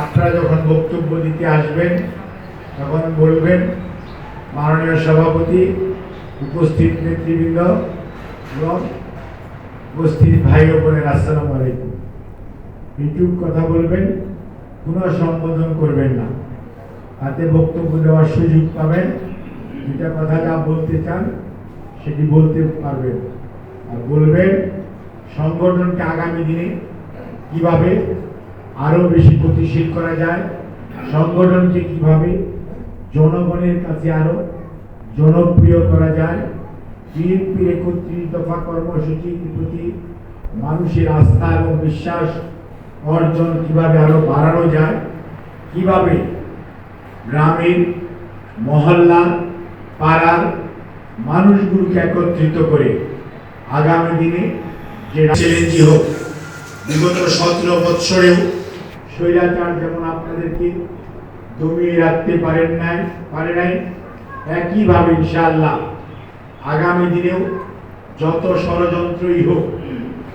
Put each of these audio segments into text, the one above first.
আপনারা যখন বক্তব্য দিতে আসবেন, তখন বলবেন মাননীয় সভাপতি, উপস্থিত নেতৃবৃন্দ এবং উপস্থিত ভাই বোনের আসসালামু আলাইকুম। এইটুক কথা বলবেন, কোনো সম্বোধন করবেন না। তাতে বক্তব্য দেওয়ার সুযোগ পাবেন। যেটা কথা যা বলতে চান, সেটি বলতে পারবেন। আর বলবেন, সংগঠনকে আগামী দিনে কীভাবে আরও বেশি গতিশীল করা যায়। সংগঠনকে কীভাবে জনগণের কাছে আরও জনপ্রিয় করা যায়, বিএনপির একত্রিশ দফা কর্মসূচির প্রতি মানুষের আস্থা এবং বিশ্বাস অর্জন কীভাবে আরও বাড়ানো যায়, কীভাবে গ্রামের, মহল্লা, পাড়ার মানুষগুলোকে একত্রিত করে আগামী দিনে যে চ্যালেঞ্জই হোক, বিগত সতেরো বৎসরেও স্বৈরাচার যেমন আপনাদেরকে দমিয়ে রাখতে পারেন নাই, পারে নাই, একইভাবে ইনশাআল্লাহ আগামী দিনেও যত ষড়যন্ত্রই হোক,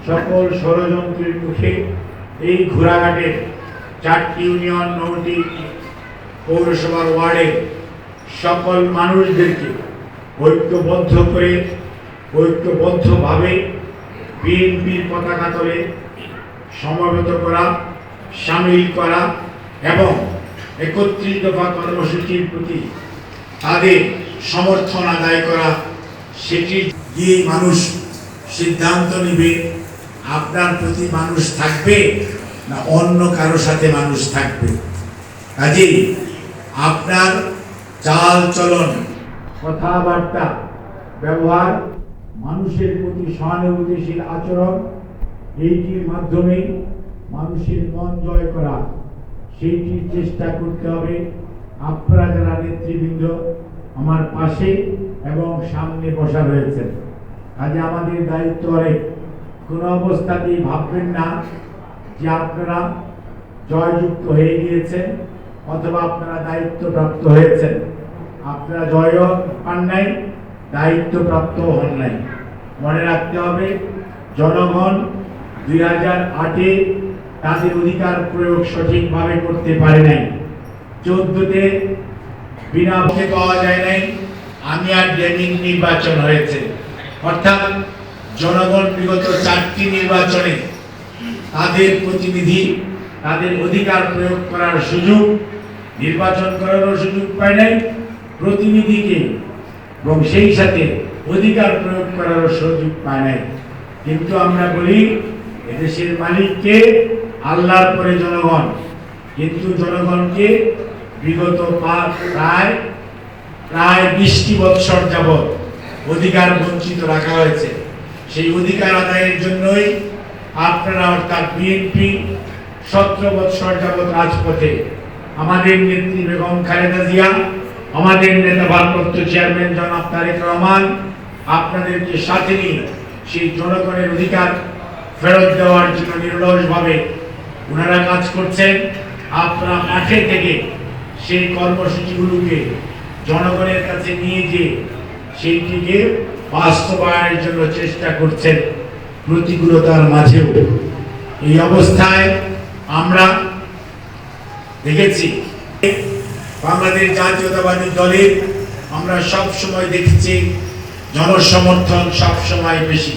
সকল ষড়যন্ত্রের মুখে এই ঘোড়াঘাটের চারটি ইউনিয়ন নটি পৌরসভার ওয়ার্ডে সকল মানুষদেরকে ঐক্যবদ্ধ করে, ঐক্যবদ্ধভাবে বিএনপির পতাকা তলে সমবেত করা সামিল করা এবং একত্রিশ দফা কর্মসূচির প্রতি তাদের সমর্থন আদায় করা, সেটি দিয়ে মানুষ সিদ্ধান্ত নেবে, আপনার প্রতি মানুষ থাকবে না অন্য কারও সাথে মানুষ থাকবে? কাজেই আপনার চাল চলন, কথাবার্তা, ব্যবহার, মানুষের প্রতি সহানুভূতিশীল আচরণ, এইটির মাধ্যমে মানুষের মন জয় করা সেইটির চেষ্টা করতে হবে। আপনারা যারা নেতৃবৃন্দ, আমার পাশে এবং সামনে বসা রয়েছেন। কাজে আমাদের দায়িত্ব অনেক। কোনো অবস্থাতেই ভাববেন না যে আপনারা জয়যুক্ত হয়ে গিয়েছেন অথবা আপনারা দায়িত্বপ্রাপ্ত হয়েছেন। আপনারা জয় পান নাই দায়িত্বপ্রাপ্ত হন নাই। মনে রাখতে হবে, জনগণ দুই হাজার আটে তাদের অধিকার প্রয়োগ সঠিকভাবে করতে পারে নাই। চোদ্দতে বিনা ভোটে পাওয়া যায় নাই, আমি আর ডেমিং নির্বাচন হয়েছে। অর্থাৎ জনগণ বিগত চারটি নির্বাচনে তাদের প্রতিনিধি, তাদের অধিকার প্রয়োগ করার সুযোগ, নির্বাচন করারও সুযোগ পায় নাই, প্রতিনিধিকে এবং সেই সাথে অধিকার প্রয়োগ করারও সুযোগ পায় নাই। কিন্তু আমরা বলি, এদেশের মালিককে আল্লাহর পরে জনগণ। কিন্তু জনগণকে বিগত প্রায় প্রায় বিশটি বৎসর যাবৎ অধিকার বঞ্চিত রাখা হয়েছে। সেই অধিকার আদায়ের জন্যই আপনারা অর্থাৎ বিএনপি সতেরো বৎসর যাবৎ রাজপথে আমাদের নেত্রী বেগম খালেদা জিয়া, আমাদের নেতা ভারপ্রাপ্ত চেয়ারম্যান জনাব তারেক রহমান, আপনাদেরকে সাথে নিয়ে সেই জনগণের অধিকার ফেরত দেওয়ার জন্য নির্লসভাবে ওনারা কাজ করছেন আপনারা মাঠে থেকে সেই কর্মসূচিগুলোকে জনগণের কাছে নিয়ে যে সেইটিকে বাস্তবায়নের জন্য চেষ্টা করছেন প্রতিকূলতার মাঝেও। এই অবস্থায় আমরা দেখেছি বাংলাদেশ জাতীয়তাবাদী দলের আমরা সব সময় দেখেছি জনসমর্থন সব সময় বেশি।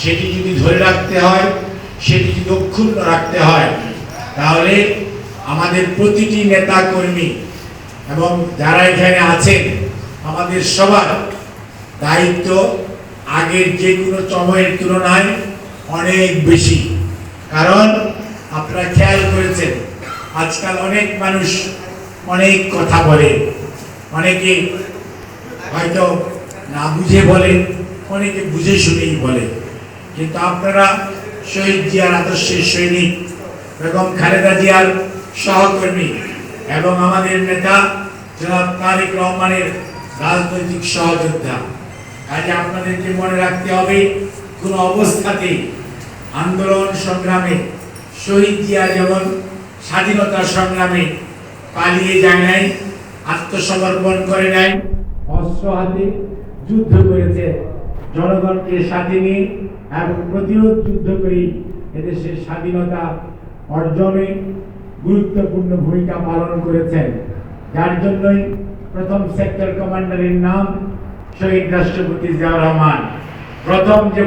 সেটি যদি ধরে রাখতে হয় সেটি যদি অক্ষুণ্ণ রাখতে হয়। তাহলে আমাদের প্রতিটি নেতা কর্মী এবং যারা এখানে আছেন, আমাদের সবার দায়িত্ব আগের যে কোনো সময়ের তুলনায় অনেক বেশি। কারণ আপনারা খেয়াল করেছেন, আজকাল অনেক মানুষ অনেক কথা বলে। অনেকে হয়তো না বুঝে বলে, অনেকে বুঝে শুনেই বলে। কিন্তু আপনারা শহীদ জিয়ার আদর্শের সৈনিক বেগম খালেদা জিয়ার সহকর্মী এবং আমাদের নেতা জনাব তারেক রহমানের রাজনৈতিক সহযোদ্ধা। কাজে আপনাদেরকে মনে রাখতে হবে, কোনো অবস্থাতেই আন্দোলন সংগ্রামে, শহীদ জিয়া যেমন স্বাধীনতা সংগ্রামে পালিয়ে যায় নাই, আত্মসমর্পণ করে নাই, অস্ত্র হাতে যুদ্ধ করেছে জনগণকে সাথে নিয়ে এবং প্রতিরোধ যুদ্ধ করে এদেশের স্বাধীনতা অর্জনে গুরুত্বপূর্ণ ভূমিকা পালন করেছেন। যার জন্যই প্রথম সেক্টর কমান্ডারের নাম শহীদ রাষ্ট্রপতি জিয়াউর রহমান। প্রথম যে